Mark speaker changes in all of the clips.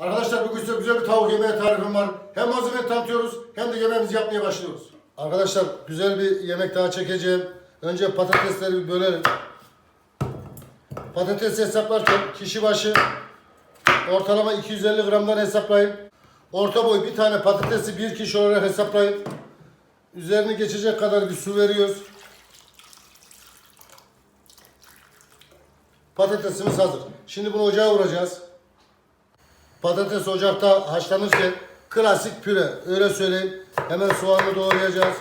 Speaker 1: Arkadaşlar bugün size güzel bir tavuk yemeği tarifim var. Hem malzemeyi tanıtıyoruz hem de yemeğimizi yapmaya başlıyoruz. Arkadaşlar güzel bir yemek daha çekeceğim. Önce patatesleri bir bölelim. Patates hesaplarken kişi başı ortalama 250 gramdan hesaplayın. Orta boy bir tane patatesi bir kişi olarak hesaplayın. Üzerini geçecek kadar bir su veriyoruz. Patatesimiz hazır. Şimdi bunu ocağa vuracağız. Patates ocakta haşlanırken klasik püre. Öyle söyleyeyim. Hemen soğanı doğrayacağız.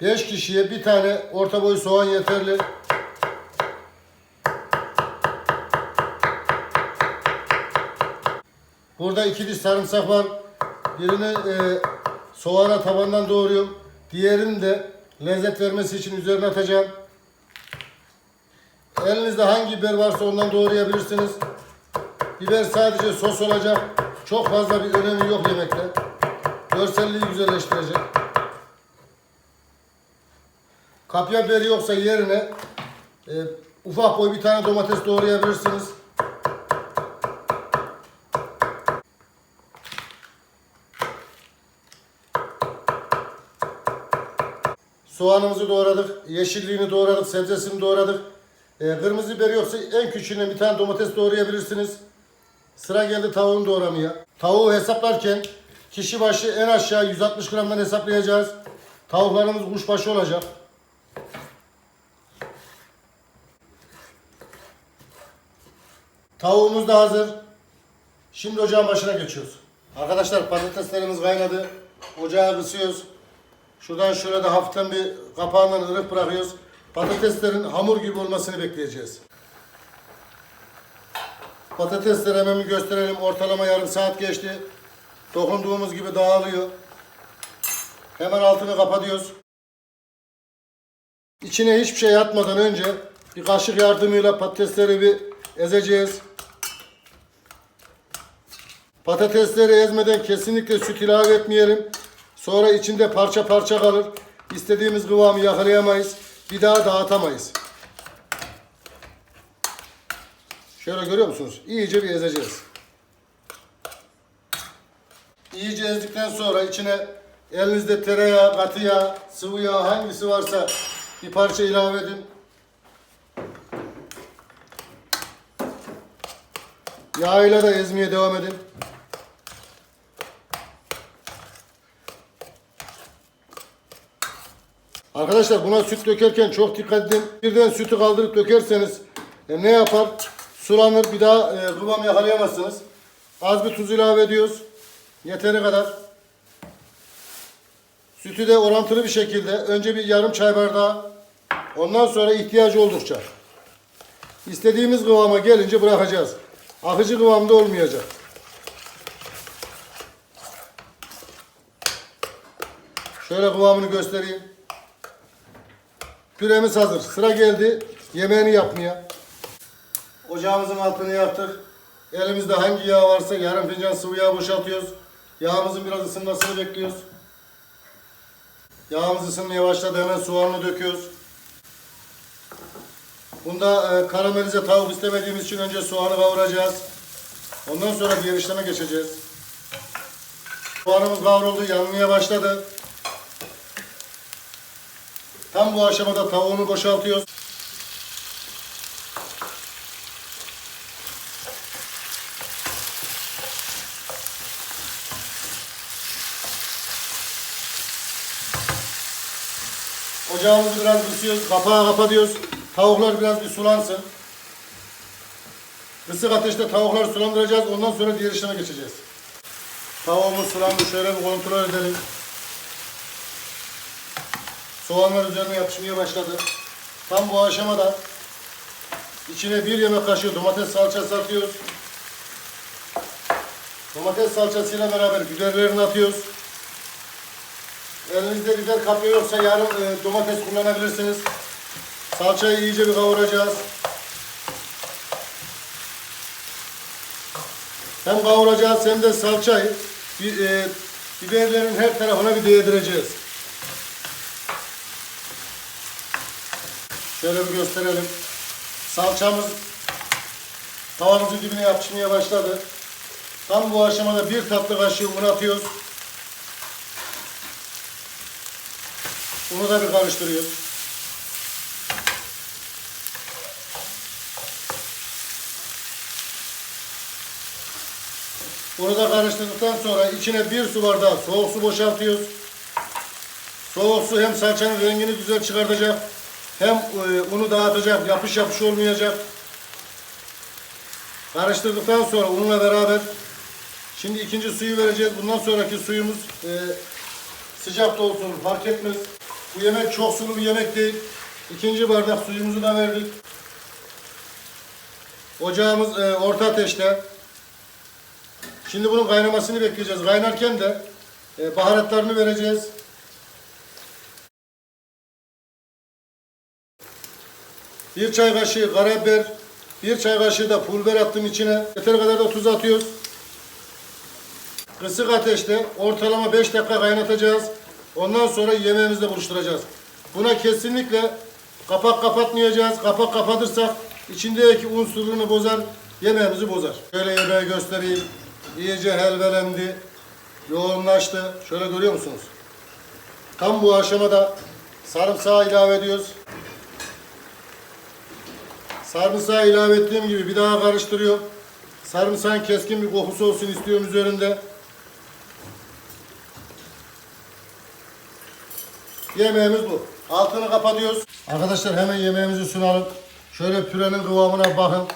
Speaker 1: Beş kişiye bir tane orta boy soğan yeterli. Burada iki diş sarımsak var. Birini e, soğana tabandan doğruyorum. Diğerini de lezzet vermesi için üzerine atacağım. Elinizde hangi biber varsa ondan doğrayabilirsiniz. Biber sadece sos olacak. Çok fazla bir önemi yok yemekte. Görselliği güzelleştirecek. Kapya biberi yoksa yerine e, ufak boy bir tane domates doğrayabilirsiniz. Soğanımızı doğradık, yeşilliğini doğradık, sebzesini doğradık. Ee, kırmızı biber yoksa en küçüğüne bir tane domates doğrayabilirsiniz. Sıra geldi tavuğun doğramaya. Tavuğu hesaplarken kişi başı en aşağı 160 gramdan hesaplayacağız. Tavuklarımız kuşbaşı olacak. Tavuğumuz da hazır. Şimdi ocağın başına geçiyoruz. Arkadaşlar patateslerimiz kaynadı. Ocağı kısıyoruz. Şuradan şöyle de hafiften bir kapağından ırık bırakıyoruz. Patateslerin hamur gibi olmasını bekleyeceğiz. Patatesleri hemen bir gösterelim. Ortalama yarım saat geçti. Dokunduğumuz gibi dağılıyor. Hemen altını kapatıyoruz. İçine hiçbir şey atmadan önce bir kaşık yardımıyla patatesleri bir ezeceğiz. Patatesleri ezmeden kesinlikle süt ilave etmeyelim. Sonra içinde parça parça kalır. İstediğimiz kıvamı yakalayamayız. Bir daha dağıtamayız. Şöyle görüyor musunuz? İyice bir ezeceğiz. İyice ezdikten sonra içine elinizde tereyağı, katı yağ, sıvı yağ hangisi varsa bir parça ilave edin. Yağıyla da ezmeye devam edin. Arkadaşlar buna süt dökerken çok dikkat edin. Birden sütü kaldırıp dökerseniz e, ne yapar? Sulanır bir daha e, kıvam yakalayamazsınız. Az bir tuz ilave ediyoruz. Yeteri kadar. Sütü de orantılı bir şekilde önce bir yarım çay bardağı ondan sonra ihtiyacı oldukça. İstediğimiz kıvama gelince bırakacağız. Akıcı kıvamda olmayacak. Şöyle kıvamını göstereyim. Püremiz hazır. Sıra geldi yemeğini yapmaya. Ocağımızın altını yaktık. Elimizde hangi yağ varsa yarım fincan sıvı yağ boşaltıyoruz. Yağımızın biraz ısınmasını bekliyoruz. Yağımız ısınmaya başladı. Hemen soğanını döküyoruz. Bunda e, karamelize tavuk istemediğimiz için önce soğanı kavuracağız. Ondan sonra diğer işleme geçeceğiz. Soğanımız kavruldu, yanmaya başladı. Tam bu aşamada tavuğunu boşaltıyoruz. Ocağımızı biraz kısıyoruz, kapağı kapatıyoruz. Tavuklar biraz bir sulansın. Kısık ateşte tavukları sulandıracağız. Ondan sonra diğer işleme geçeceğiz. Tavuğumuz sulandı. Şöyle bir kontrol edelim. Soğanlar üzerine yapışmaya başladı. Tam bu aşamada içine bir yemek kaşığı domates salçası atıyoruz. Domates salçasıyla beraber biberlerini atıyoruz. Elinizde biber kapya yoksa yarım e, domates kullanabilirsiniz. Salçayı iyice bir kavuracağız. Hem kavuracağız hem de salçayı bir, e, biberlerin her tarafına bir değdireceğiz. Şöyle bir gösterelim. Salçamız tavamızın dibine yapışmaya başladı. Tam bu aşamada bir tatlı kaşığı un atıyoruz. Unu da bir karıştırıyoruz. Bunu da karıştırdıktan sonra içine bir su bardağı soğuk su boşaltıyoruz. Soğuk su hem salçanın rengini güzel çıkartacak, hem e, unu dağıtacak, yapış yapış olmayacak. Karıştırdıktan sonra unla beraber şimdi ikinci suyu vereceğiz. Bundan sonraki suyumuz e, sıcak da olsun fark etmez. Bu yemek çok sulu bir yemek değil. İkinci bardak suyumuzu da verdik. Ocağımız e, orta ateşte. Şimdi bunun kaynamasını bekleyeceğiz. Kaynarken de e, baharatlarını vereceğiz. Bir çay kaşığı karabiber, bir çay kaşığı da pul biber attım içine. Yeter kadar da tuz atıyoruz. Kısık ateşte ortalama 5 dakika kaynatacağız. Ondan sonra yemeğimizle buluşturacağız. Buna kesinlikle kapak kapatmayacağız. Kapak kapatırsak içindeki unsurunu bozar, yemeğimizi bozar. Şöyle yemeği göstereyim. İyice helvelendi, yoğunlaştı. Şöyle görüyor musunuz? Tam bu aşamada sarımsağı ilave ediyoruz. Sarımsağı ilave ettiğim gibi bir daha karıştırıyor. Sarımsağın keskin bir kokusu olsun istiyorum üzerinde. Yemeğimiz bu. Altını kapatıyoruz. Arkadaşlar hemen yemeğimizi sunalım. Şöyle pürenin kıvamına bakın.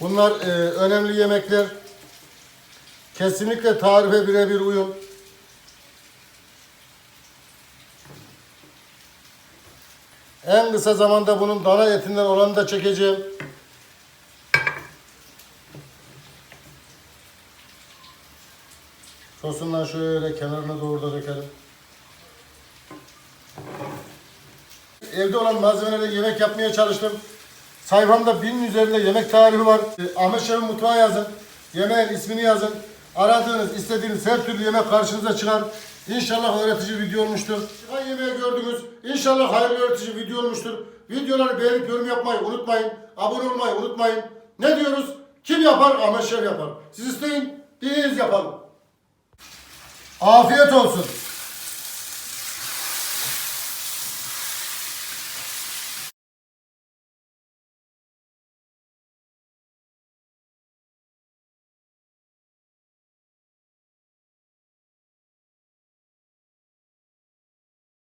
Speaker 1: Bunlar e, önemli yemekler. Kesinlikle tarife birebir uyun. En kısa zamanda bunun dana etinden olanı da çekeceğim. Sosundan şöyle kenarına doğru da dökelim. Evde olan malzemelerle yemek yapmaya çalıştım. Sayfamda binin üzerinde yemek tarifi var. E, Ahmet Şef'in mutfağı yazın. Yemeğin ismini yazın. Aradığınız, istediğiniz her türlü yemek karşınıza çıkar. İnşallah öğretici video olmuştur. Çıkan yemeği gördünüz. İnşallah hayırlı öğretici video olmuştur. Videoları beğenip yorum yapmayı unutmayın. Abone olmayı unutmayın. Ne diyoruz? Kim yapar? Ahmet Şef yapar. Siz isteyin, diliniz yapalım. Afiyet olsun.